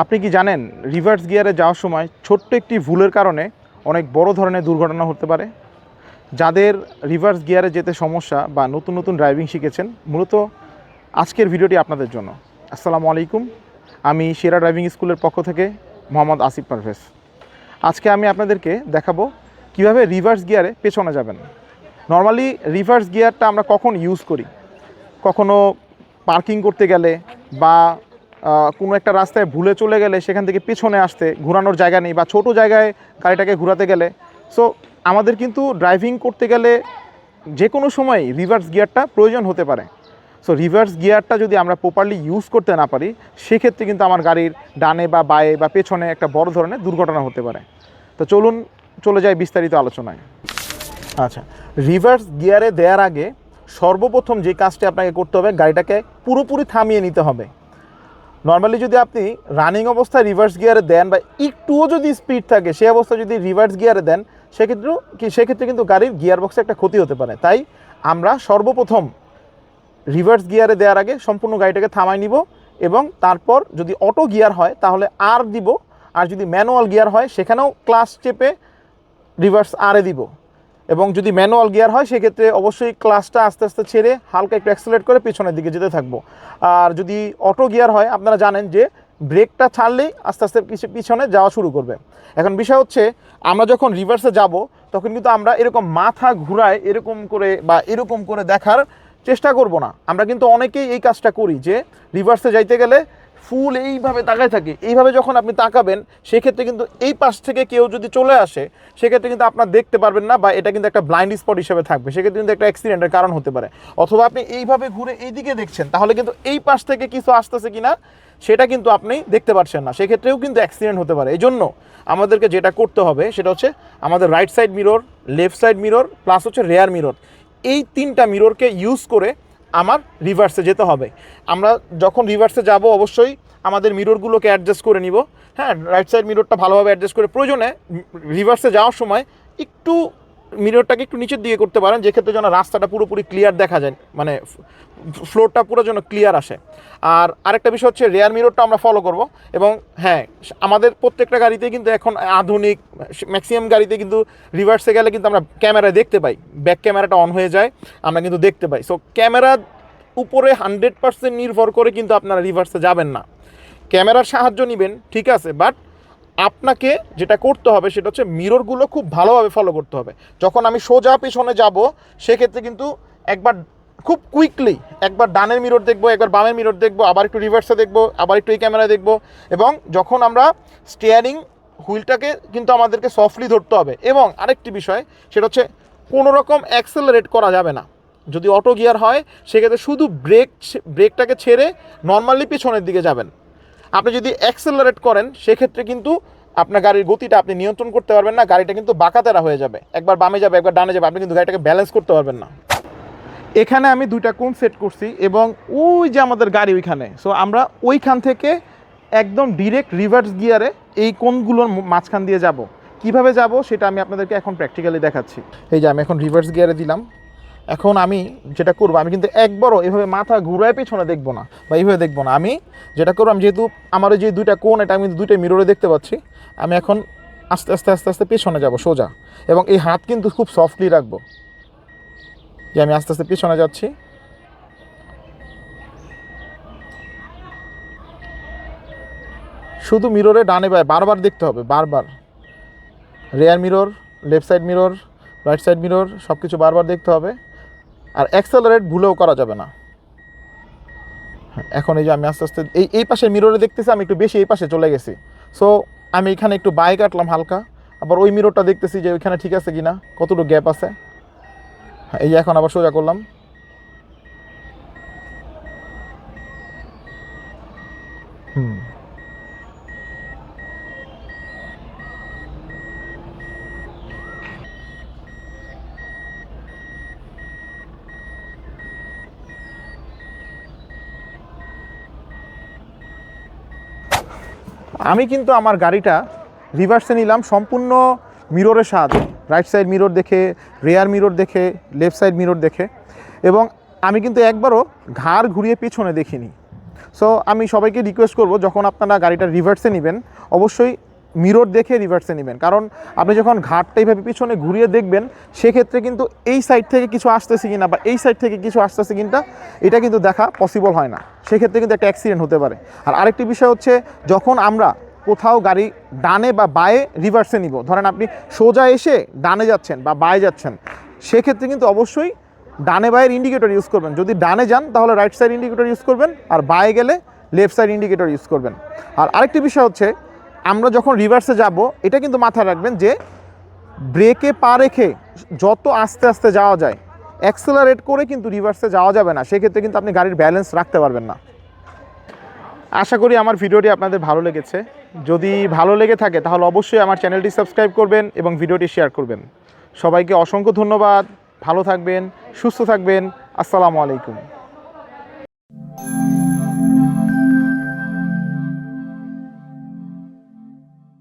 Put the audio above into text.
আপনি কি জানেন রিভার্স গিয়ারে যাওয়ার সময় ছোট্ট একটি ভুলের কারণে অনেক বড় ধরনের দুর্ঘটনা হতে পারে? যাদের রিভার্স গিয়ারে যেতে সমস্যা বা নতুন নতুন ড্রাইভিং শিখেছেন, মূলত আজকের ভিডিওটি আপনাদের জন্য। আসসালামু আলাইকুম, আমি সেরা ড্রাইভিং স্কুলের পক্ষ থেকে মোহাম্মদ আসিফ পারভেজ। আজকে আমি আপনাদেরকে দেখাবো কীভাবে রিভার্স গিয়ারে পেছনে যাবেন। নর্মালি রিভার্স গিয়ারটা আমরা কখন ইউজ করি? কখনো পার্কিং করতে গেলে বা কোনো একটা রাস্তায় ভুলে চলে গেলে সেখান থেকে পেছনে আসতে, ঘোরানোর জায়গা নেই বা ছোট জায়গায় গাড়িটাকে ঘোরাতে গেলে। সো আমাদের কিন্তু ড্রাইভিং করতে গেলে যে কোনো সময় রিভার্স গিয়ারটা প্রয়োজন হতে পারে। সো রিভার্স গিয়ারটা যদি আমরা প্রপারলি ইউজ করতে না পারি, সেক্ষেত্রে কিন্তু আমার গাড়ির ডানে বা বায়ে বা পেছনে একটা বড় ধরনের দুর্ঘটনা হতে পারে। তো চলুন চলে যাই বিস্তারিত আলোচনায়। আচ্ছা রিভার্স গিয়ারে দেওয়ার আগে সর্বপ্রথম যে কাজটি আপনাকে করতে হবে, গাড়িটাকে পুরোপুরি থামিয়ে নিতে হবে। নর্মালি যদি আপনি রানিং অবস্থায় রিভার্স গিয়ারে দেন বা একটুও যদি স্পিড থাকে, সেই অবস্থায় যদি রিভার্স গিয়ারে দেন, সেক্ষেত্রেও কি সেক্ষেত্রে কিন্তু গাড়ির গিয়ার বক্সে একটা ক্ষতি হতে পারে। তাই আমরা সর্বপ্রথম রিভার্স গিয়ারে দেওয়ার আগে সম্পূর্ণ গাড়িটাকে থামাই নিব এবং তারপর যদি অটো গিয়ার হয়, তাহলে আর দিব। আর যদি ম্যানুয়াল গিয়ার হয়, সেখানেও ক্লাস চেপে রিভার্স আরে দিব। এবং যদি ম্যানুয়াল গিয়ার হয়, সেক্ষেত্রে অবশ্যই ক্লাসটা আস্তে আস্তে ছেড়ে হালকা একটু অ্যাক্সেলেট করে পিছনের দিকে যেতে থাকব। আর যদি অটো গিয়ার হয়, আপনারা জানেন যে ব্রেকটা ছাড়লেই আস্তে আস্তে পিছ- পিছনে যাওয়া শুরু করবে। এখন বিষয় হচ্ছে, আমরা যখন রিভার্সে যাব, তখন কিন্তু আমরা এরকম মাথা ঘুরায় এরকম করে বা এরকম করে দেখার চেষ্টা করব না। আমরা কিন্তু অনেকেই এই কাজটা করি যে রিভার্সে যাইতে গেলে ফুল এইভাবে তাকায় থাকে, এইভাবে যখন আপনি তাকাবেন, সেক্ষেত্রে কিন্তু এই পাশ থেকে কেউ যদি চলে আসে, সেক্ষেত্রে কিন্তু আপনার দেখতে পারবেন না বা এটা কিন্তু একটা ব্লাইন্ড স্পট হিসেবে থাকবে, সেক্ষেত্রে কিন্তু একটা অ্যাক্সিডেন্টের কারণ হতে পারে। অথবা আপনি এইভাবে ঘুরে এইদিকে দেখছেন, তাহলে কিন্তু এই পাশ থেকে কিছু আসতেছে কিনা, সেটা কিন্তু আপনি দেখতে পাচ্ছেন না। সেক্ষেত্রেও কিন্তু অ্যাক্সিডেন্ট হতে পারে। এই জন্য আমাদেরকে যেটা করতে হবে, সেটা হচ্ছে আমাদের right side mirror left side mirror plus হচ্ছে রেয়ার মিরর এই তিনটা মিররকে ইউজ করে আমার রিভার্সে যেতে হবে। আমরা যখন রিভার্সে যাব, অবশ্যই আমাদের মিররগুলোকে অ্যাডজাস্ট করে নিব। হ্যাঁ রাইট সাইড মিররটা ভালোভাবে অ্যাডজাস্ট করে, প্রয়োজনে রিভার্সে যাওয়ার সময় একটু মিররটাকে একটু নিচের দিকে করতে পারেন, যেক্ষেত্রে যেন রাস্তাটা পুরোপুরি ক্লিয়ার দেখা যায় মানে ফ্লোরটা পুরো যেন ক্লিয়ার আসে। আর আরেকটা বিষয় হচ্ছে রেয়ার মিররটা আমরা ফলো করব এবং হ্যাঁ আমাদের প্রত্যেকটা গাড়িতে কিন্তু এখন আধুনিক ম্যাক্সিমাম গাড়িতে কিন্তু রিভার্সে গেলে কিন্তু আমরা ক্যামেরায় দেখতে পাই। ব্যাক ক্যামেরাটা অন হয়ে যায়, আমরা কিন্তু দেখতে পাই। সো ক্যামেরার উপরে হান্ড্রেড পার্সেন্ট নির্ভর করে কিন্তু আপনারা রিভার্সে যাবেন না। ক্যামেরার সাহায্য নেবেন, ঠিক আছে বাট আপনাকে যেটা করতে হবে সেটা হচ্ছে মিররগুলো খুব ভালোভাবে ফলো করতে হবে। যখন আমি সোজা পেছনে যাব, সেক্ষেত্রে কিন্তু একবার খুব কুইকলি একবার ডানের মিরর দেখব, একবার বামের মিরর দেখব, আবার একটু রিভার্সে দেখব, আবার একটু এই ক্যামেরায় দেখব এবং যখন আমরা স্টিয়ারিং হুইলটাকে কিন্তু আমাদেরকে সফটলি ধরতে হবে এবং আরেকটি বিষয়, সেটা হচ্ছে কোনো রকম অ্যাক্সেলারেট করা যাবে না। যদি অটো গিয়ার হয়, সেক্ষেত্রে শুধু ব্রেক ব্রেকটাকে ছেড়ে নর্মালি পেছনের দিকে যাবেন। আপনি যদি অ্যাক্সেলারেট করেন, সেক্ষেত্রে কিন্তু আপনার গাড়ির গতিটা আপনি নিয়ন্ত্রণ করতে পারবেন না, গাড়িটা কিন্তু বাঁকাতেরা হয়ে যাবে। একবার বামে যাবে, একবার ডানে যাবে, আপনি কিন্তু গাড়িটাকে ব্যালেন্স করতে পারবেন না। এখানে আমি দুইটা কোণ সেট করছি এবং ওই যে আমাদের গাড়ি ওইখানে সো আমরা ওইখান থেকে একদম ডিরেক্ট রিভার্স গিয়ারে এই কোণগুলোর মাঝখান দিয়ে যাব। কীভাবে যাব সেটা আমি আপনাদেরকে এখন প্র্যাকটিক্যালি দেখাচ্ছি। এই যে আমি এখন রিভার্স গিয়ারে দিলাম। এখন আমি যেটা করব, আমি কিন্তু একবারও এভাবে মাথা ঘুরায় পেছনে দেখব না বা এইভাবে দেখব না। আমি যেটা করব, আমি যেহেতু আমার যে দুইটা কোণ, এটা আমি দুইটা মিররে দেখতে পাচ্ছি, আমি এখন আস্তে আস্তে আস্তে আস্তে পেছনে যাব, সোজা। এবং এই হাত কিন্তু খুব সফটলি রাখব। যে আমি আস্তে আস্তে পেছনে যাচ্ছি। শুধু মিররে ডানে বায়, বারবার দেখতে হবে, বারবার। Rear mirror left side mirror right side mirror সব কিছু বারবার দেখতে হবে। আর অ্যাক্সেলারেট ভুলেও করা যাবে না। এখন এই যে আমি আস্তে আস্তে এই এই পাশে মিররে দেখতেছি, আমি একটু বেশি এই পাশে চলে গেছি। সো আমি এখানে একটু বাইক কাটলাম হালকা, আবার ওই মিররটা দেখতেছি যে ওইখানে ঠিক আছে কি না কতটুকু গ্যাপ আছে। এই যে এখন আবার সোজা করলাম। হুম। আমি কিন্তু আমার গাড়িটা রিভার্সে নিলাম, সম্পূর্ণ মিররের সাহায্যে রাইট সাইড মিরর দেখে রেয়ার মিরর দেখে লেফট সাইড মিরর দেখে। এবং আমি কিন্তু একবারও ঘাড় ঘুরিয়ে পেছনে দেখিনি। সো আমি সবাইকে রিকোয়েস্ট করব, যখন আপনারা গাড়িটা রিভার্সে নেবেন, অবশ্যই মিরর দেখে রিভার্সে নেবেন। কারণ আপনি যখন ঘাটটা এইভাবে পিছনে ঘুরিয়ে দেখবেন, সেক্ষেত্রে কিন্তু এই সাইড থেকে কিছু আসতেছে কিনা বা এই সাইড থেকে কিছু আসতেছে কিনা, এটা কিন্তু দেখা পসিবল হয় না। সেক্ষেত্রে কিন্তু একটা অ্যাক্সিডেন্ট হতে পারে। আর আরেকটি বিষয় হচ্ছে, যখন আমরা কোথাও গাড়ি ডানে বা বায়ে রিভার্সে নিব, ধরেন আপনি সোজা এসে ডানে যাচ্ছেন বা বায়ে যাচ্ছেন, সেক্ষেত্রে কিন্তু অবশ্যই ডানে বায়ের ইন্ডিকেটর ইউজ করবেন। যদি ডানে যান, তাহলে রাইট সাইড ইন্ডিকেটর ইউজ করবেন, আর বায়ে গেলে লেফট সাইড ইন্ডিকেটর ইউজ করবেন। আর আরেকটি বিষয় হচ্ছে আমরা যখন রিভার্সে যাব, এটা কিন্তু মাথায় রাখবেন যে ব্রেকে পা রেখে যত আস্তে আস্তে যাওয়া যায় অ্যাক্সেলারেট করে কিন্তু রিভার্সে যাওয়া যাবে না। সেক্ষেত্রে কিন্তু আপনি গাড়ির ব্যালেন্স রাখতে পারবেন না। আশা করি আমার ভিডিওটি আপনাদের ভালো লেগেছে। যদি ভালো লেগে থাকে, তাহলে অবশ্যই আমার চ্যানেলটি সাবস্ক্রাইব করবেন এবং ভিডিওটি শেয়ার করবেন। সবাইকে অসংখ্য ধন্যবাদ। ভালো থাকবেন, সুস্থ থাকবেন। আসসালামু আলাইকুম।